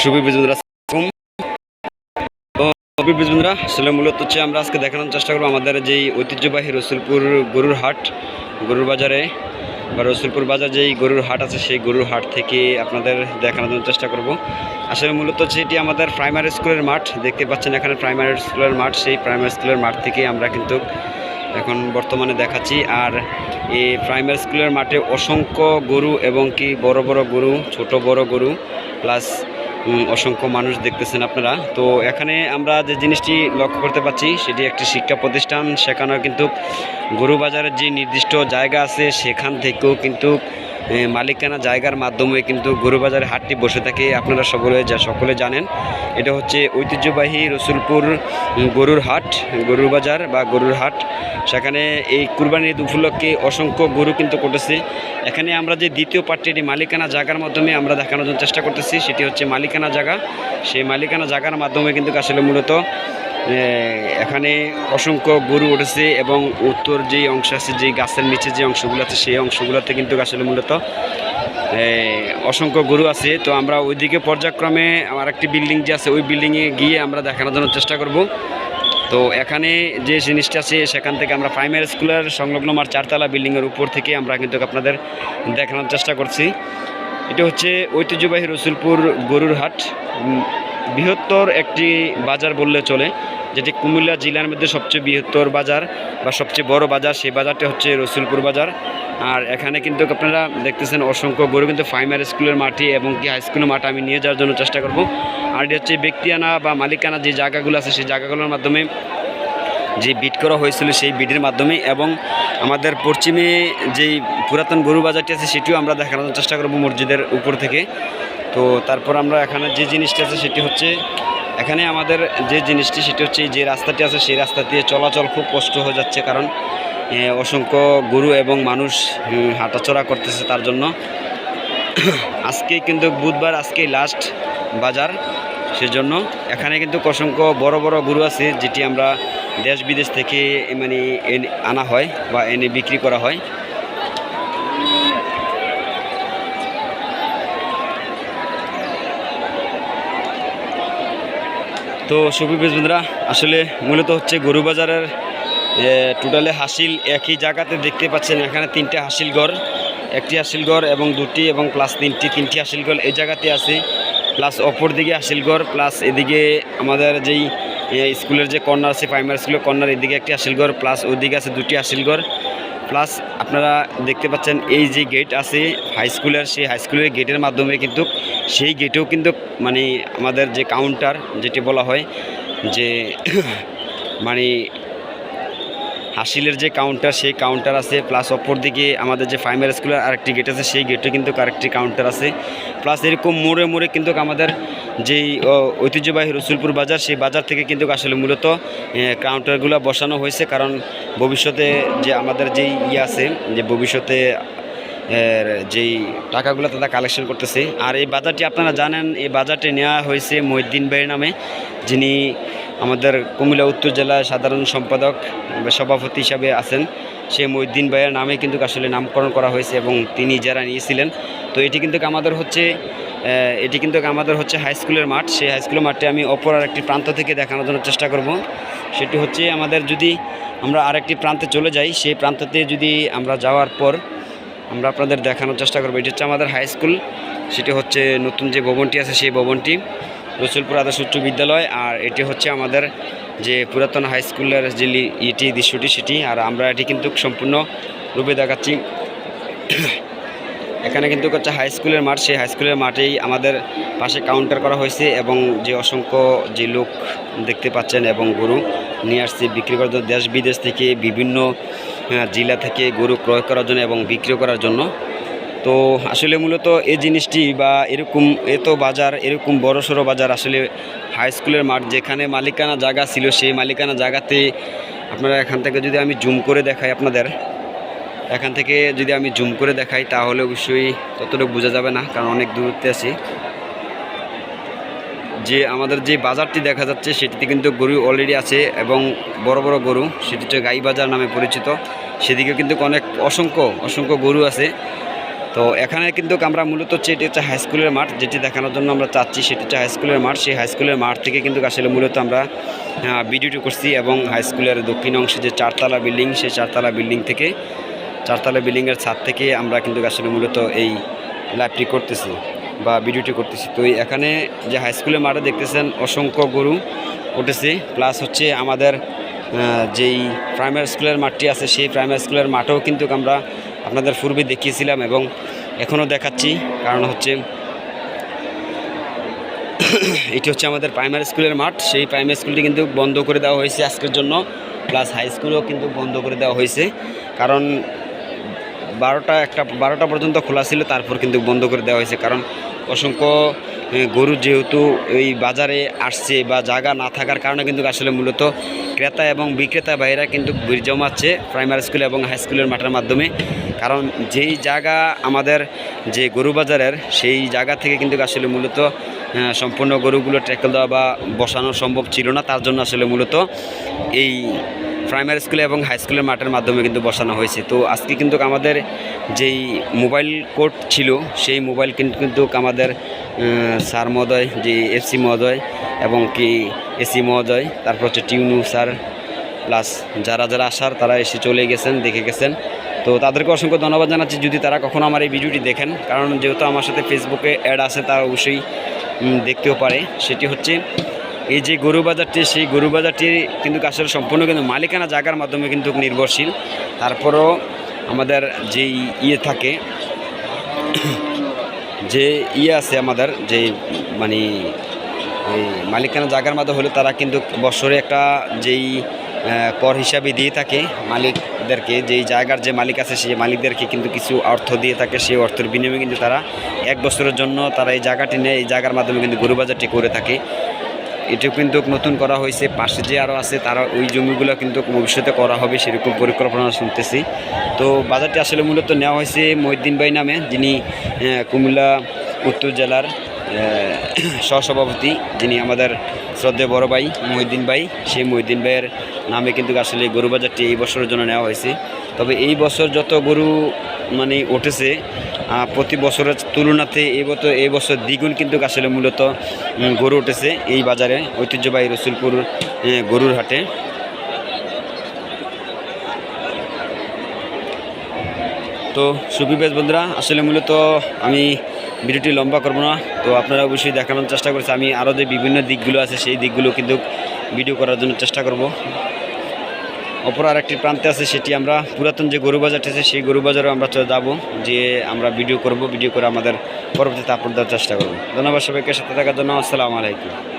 সুবি বিজুন্দরা বিজুন্দরা আসলে মূলত হচ্ছে আমরা আজকে দেখানোর চেষ্টা করব আমাদের যেই ঐতিহ্যবাহী রসুলপুর গরুর হাট, গরুর বাজারে। বা রসুলপুর বাজার যেই গরুর হাট আছে, সেই গরুর হাট থেকে আপনাদের দেখানোর জন্য চেষ্টা করব। আসলে মূলত হচ্ছে এটি আমাদের প্রাইমারি স্কুলের মাঠ, দেখতে পাচ্ছেন এখানে প্রাইমারি স্কুলের মাঠ, সেই প্রাইমারি স্কুলের মাঠ থেকে আমরা কিন্তু এখন বর্তমানে দেখাচ্ছি। আর এই প্রাইমারি স্কুলের মাঠে অসংখ্য গরু এবং কি বড় বড় গরু, ছোট বড় গরু, প্লাস অসংখ্য মানুষ দেখতেছেন আপনারা। তো এখানে আমরা যে জিনিসটি লক্ষ্য করতে পারছি সেটি একটি শিক্ষা প্রতিষ্ঠান। সেখানেও কিন্তু গরু বাজারের যে নির্দিষ্ট জায়গা আছে, সেখান থেকেও কিন্তু মালিকানা জায়গার মাধ্যমে কিন্তু গরু বাজারে হাটটি বসে থাকে আপনারা সকলে যা সকলে জানেন। এটা হচ্ছে ঐতিহ্যবাহী রসুলপুর গরুর হাট, গরুর বাজার বা গরুর হাট। সেখানে এই কুরবানির ঈদ উপলক্ষে অসংখ্য গরু কিন্তু করতেছে এখানে আমরা যে দ্বিতীয় পার্টটি, এটি মালিকানা জায়গার মাধ্যমে আমরা দেখানোর জন্য চেষ্টা করতেছি, সেটি হচ্ছে মালিকানা জায়গা। সেই মালিকানা জায়গার মাধ্যমে কিন্তু আসলে মূলত এখানে অসংখ্য গরু উঠেছে এবং উত্তর যে অংশ আছে যে গাছের নিচে যে অংশগুলো আছে, সেই অংশগুলোতে কিন্তু আসলে মূলত অসংখ্য গরু আছে। তো আমরা ওইদিকে পর্যায়ক্রমে আমার একটি বিল্ডিং যে আছে, ওই বিল্ডিংয়ে গিয়ে আমরা দেখানোর জন্য চেষ্টা করব। তো এখানে যে জিনিসটা আছে, সেখান থেকে আমরা প্রাইমারি স্কুলের সংলগ্ন আমার চারতলা বিল্ডিংয়ের উপর থেকে আমরা কিন্তু আপনাদের দেখানোর চেষ্টা করছি। এটা হচ্ছে ঐতিহ্যবাহী রসুলপুর গরুর হাট। বৃহত্তর একটি বাজার বললে চলে। যেটি কুমিল্লা জেলার মধ্যে সবচেয়ে বৃহত্তর বাজার বা সবচেয়ে বড় বাজার সেই বাজারটা হচ্ছে রসুলপুর বাজার। আর এখানে কিন্তু আপনারা দেখতেছেন অসংখ্য গরু কিন্তু প্রাইমারি স্কুলের মাঠে এবং কি হাই স্কুলের মাঠে আমি নিয়ে যাওয়ার জন্য চেষ্টা করব। আর এটি হচ্ছে ব্যক্তিয়ানা বা মালিকানা যে জায়গাগুলো আছে, সেই জায়গাগুলোর মাধ্যমে যে বিট করা হয়েছিল সেই বিটের মাধ্যমে এবং আমাদের পশ্চিমে যেই পুরাতন গরু বাজারটি আছে, সেটিও আমরা দেখানোর চেষ্টা করব মসজিদের উপর থেকে। তো তারপর আমরা এখানে যে জিনিসটা আছে, সেটি হচ্ছে এখানে আমাদের যে জিনিসটি সেটি হচ্ছে যে রাস্তাটি আছে সেই রাস্তা দিয়ে চলাচল খুব কষ্ট হয়ে যাচ্ছে কারণ অসংখ্য গরু এবং মানুষ উম, হাঁটাচলা করতেছে তার জন্য। আজকে কিন্তু বুধবার আজকেই লাস্ট বাজার সেজন্য। এখানে কিন্তু অসংখ্য বড় বড় গরু আছে যেটি আমরা দেশ বিদেশ থেকে মানে আনা হয় বা এনে বিক্রি করা হয়। তো সুবি বন্ধুরা, আসলে মূলত হচ্ছে গরু বাজারের টোটালে হাসিল একই জায়গাতে দেখতে পাচ্ছেন, এখানে তিনটে হাসিল ঘর, একটি হাসিল ঘর এবং দুটি এবং প্লাস তিনটি তিনটি হাসিল ঘর এই জায়গাতে আছে প্লাস অপর দিকে হাসিল ঘর প্লাস এদিকে আমাদের যেই স্কুলের যে কর্নার আছে প্রাইমারি স্কুলের কর্নার, এদিকে একটি হাসিল ঘর প্লাস ওইদিকে আছে দুটি হাসিল ঘর প্লাস আপনারা দেখতে পাচ্ছেন এই যে গেট আছে হাই স্কুলের সেই হাই স্কুলের গেটের মাধ্যমে কিন্তু সেই গেটেও কিন্তু মানে আমাদের যে কাউন্টার যেটি বলা হয় যে মানে হাসিলের যে কাউন্টার সেই কাউন্টার আছে প্লাস অপর দিকে আমাদের যে প্রাইমারি স্কুলের আরেকটি গেট আছে, সেই গেটে কিন্তু আরেকটি কাউন্টার আছে। প্লাস এরকম মোড়ে মোড়ে কিন্তু আমাদের যেই ঐতিহ্যবাহী রসুলপুর বাজার, সেই বাজার থেকে কিন্তু আসলে মূলত কাউন্টারগুলো বসানো হয়েছে। কারণ ভবিষ্যতে যে আমাদের যেই ইয়ে আছে, যে ভবিষ্যতে যেই টাকাগুলো তারা কালেকশন করতেছে। আর এই বাজারটি আপনারা জানেন, এই বাজারটি নেওয়া হয়েছে মহিদ্দিন ভাইয়ের নামে, যিনি আমাদের কুমিল্লা উত্তর জেলার সাধারণ সম্পাদক সভাপতি হিসাবে আছেন। সে মহিদ্দিন ভাইয়ের নামে কিন্তু আসলে নামকরণ করা হয়েছে এবং তিনি যারা নিয়েছিলেন। তো এটি কিন্তু আমাদের হচ্ছে এটি কিন্তু আমাদের হচ্ছে হাই স্কুলের মাঠ। সেই হাই স্কুলের মাঠে আমি অপর আরেকটি প্রান্ত থেকে দেখানোর জন্য চেষ্টা করব। সেটি হচ্ছে আমাদের যদি আমরা আরেকটি প্রান্তে চলে যাই, সেই প্রান্ততে যদি আমরা যাওয়ার পর আমরা আপনাদের দেখানোর চেষ্টা করব। এটি হচ্ছে আমাদের হাই স্কুল সেটি হচ্ছে নতুন যে ভবনটি আছে, সেই ভবনটি রসুলপুর আদর্শ উচ্চ বিদ্যালয়। আর এটি হচ্ছে আমাদের যে পুরাতন হাই স্কুলের যে ইটি দৃশ্যটি, সেটি। আর আমরা এটি কিন্তু সম্পূর্ণ রূপে দেখাচ্ছি। এখানে কিন্তু হচ্ছে হাই স্কুলের মাঠ। সেই হাই স্কুলের মাঠেই আমাদের পাশে কাউন্টার করা হয়েছে এবং যে অসংখ্য যে লোক দেখতে পাচ্ছেন এবং গরু নিয়ে আসছে, বিক্রি করার দেশ বিদেশ থেকে বিভিন্ন জেলা থেকে গরু ক্রয় করার জন্য এবং বিক্রি করার জন্য। তো আসলে মূলত এই জিনিসটি বা এরকম এত বাজার, এরকম বড় সড়ো বাজার আসলে হাই স্কুলের মাঠ যেখানে মালিকানা জায়গা ছিল, সেই মালিকানা জায়গাতে আপনারা এখান থেকে যদি আমি জুম করে দেখাই আপনাদের, এখান থেকে যদি আমি জুম করে দেখাই তাহলে অবশ্যই ততটুকু বোঝা যাবে না, কারণ অনেক দূরত্বে আছি। যে আমাদের যে বাজারটি দেখা যাচ্ছে, সেটিতে কিন্তু গরু অলরেডি আছে এবং বড় বড় গরু, সেটি হচ্ছে গাই বাজার নামে পরিচিত। সেদিকে কিন্তু অনেক অসংখ্য অসংখ্য গরু আছে। তো এখানে কিন্তু আমরা মূলত হচ্ছে, এটি হচ্ছে হাইস্কুলের মাঠ, যেটি দেখানোর জন্য আমরা চাচ্ছি, সেটি হচ্ছে হাইস্কুলের মাঠ। সেই হাইস্কুলের মাঠ থেকে কিন্তু আসলে মূলত আমরা ভিডিওটি করছি এবং হাইস্কুলের দক্ষিণ অংশে যে চারতলা বিল্ডিং সেই চারতলা বিল্ডিং থেকে, চারতলা বিল্ডিংয়ের ছাদ থেকে আমরা কিন্তু আসলে মূলত এই লাইভটি করতেছি। বা ভিডিওটি করতেছি। তো এখানে যে হাই স্কুলের মাঠে দেখতেছেন অসংখ্য গরু উঠেছে। প্লাস হচ্ছে আমাদের যেই প্রাইমারি স্কুলের মাঠটি আছে, সেই প্রাইমারি স্কুলের মাঠেও কিন্তু আমরা আপনাদের পূর্বে দেখিয়েছিলাম এবং এখনও দেখাচ্ছি। কারণ হচ্ছে এটি হচ্ছে আমাদের প্রাইমারি স্কুলের মাঠ। সেই প্রাইমারি স্কুলটি কিন্তু বন্ধ করে দেওয়া হয়েছে আজকের জন্য। প্লাস হাই স্কুলও কিন্তু বন্ধ করে দেওয়া হয়েছে। কারণ বারোটা একটা, বারোটা পর্যন্ত খোলা ছিল, তারপর কিন্তু বন্ধ করে দেওয়া হয়েছে। কারণ অসংখ্য গরু যেহেতু এই বাজারে আসছে বা জায়গা না থাকার কারণে কিন্তু আসলে মূলত ক্রেতা এবং বিক্রেতা ভাইরা কিন্তু ভিড় জমাচ্ছে প্রাইমারি স্কুল এবং হাই স্কুলের মাঠের মাধ্যমে। কারণ যেই জায়গা আমাদের যে গরু বাজারের, সেই জায়গা থেকে কিন্তু আসলে মূলত সম্পূর্ণ গরুগুলো ট্র্যাকল দেওয়া বা বসানো সম্ভব ছিল না। তার জন্য আসলে মূলত এই প্রাইমারি স্কুলে এবং হাই স্কুলের মাঠের মাধ্যমে কিন্তু বসানো হয়েছে। তো আজকে কিন্তু আমাদের যেই মোবাইল কোর্ট ছিল, সেই মোবাইল কিন্তু কিন্তু আমাদের স্যার মহোদয়, যে এফসি মহোদয় এবং কি এসি মহোদয়, তারপর হচ্ছে টিউনু স্যার, প্লাস যারা যারা আসার তারা এসে চলে গেছেন, দেখে গেছেন। তো তাদেরকে অসংখ্য ধন্যবাদ জানাচ্ছি, যদি তারা কখনো আমার এই ভিডিওটি দেখেন, কারণ যেহেতু আমার সাথে ফেসবুকে অ্যাড আছে, তারা অবশ্যই দেখতেও পারে। সেটি হচ্ছে এই যে গরু বাজারটি, সেই গরু বাজারটি কিন্তু আসলে সম্পূর্ণ কিন্তু মালিকানা জায়গার মাধ্যমে কিন্তু নির্ভরশীল। তারপরও আমাদের যেই ইয়ে থাকে, যে ইয়ে আছে আমাদের, যে মানে এই মালিকানা জায়গার মাধ্যমে হলে তারা কিন্তু বছরে একটা যেই কর হিসাবে দিয়ে থাকে মালিকদেরকে, যেই জায়গার যে মালিক আছে সেই মালিকদেরকে কিন্তু কিছু অর্থ দিয়ে থাকে, সেই অর্থের বিনিময়ে কিন্তু তারা এক বছরের জন্য তারা এই জায়গাটি নিয়ে, এই জায়গার মাধ্যমে কিন্তু গরু বাজারটি করে থাকে। এটিও কিন্তু নতুন করা হয়েছে, পাশে যে আরও আছে তারা ওই জমিগুলো কিন্তু ভবিষ্যতে করা হবে সেরকম পরিকল্পনা শুনতেছি। তো বাজারটি আসলে মূলত নেওয়া হয়েছে মহিদ্দিন ভাই নামে, যিনি কুমিল্লা, উত্তর জেলার সহসভাপতি, যিনি আমাদের শ্রদ্ধে বড় ভাই মহিদ্দিন ভাই। সেই মহিদ্দিন ভাইয়ের নামে কিন্তু আসলে গরু বাজারটি এই বছরের জন্য নেওয়া হয়েছে। তবে এই বছর যত গরু মানে উঠেছে প্রতি বছরের তুলনাতে এই বছর এই বছর দ্বিগুণ কিন্তু আসলে মূলত গরু উঠেছে এই বাজারে, ঐতিহ্যবাহী রসুলপুর গরুর হাটে। তো সুবিবেশ বন্ধুরা, আসলে মূলত আমি ভিডিওটি লম্বা করব না, তো আপনারা অবশ্যই দেখানোর চেষ্টা করছে আমি আরও যে বিভিন্ন দিকগুলো আছে, সেই দিকগুলো কিন্তু ভিডিও করার জন্য চেষ্টা করব। অপর আরেকটি প্রান্তে আছে, সেটি আমরা পুরাতন যে গরু বাজারটি আছে, সেই গরু বাজারও আমরা যাব যে আমরা ভিডিও করব ভিডিও করে আমাদের পরবর্তীতে আপলোড দেওয়ার চেষ্টা করব। ধন্যবাদ সবাইকে, সাথে থাকার জন্য আসসালামু আলাইকুম।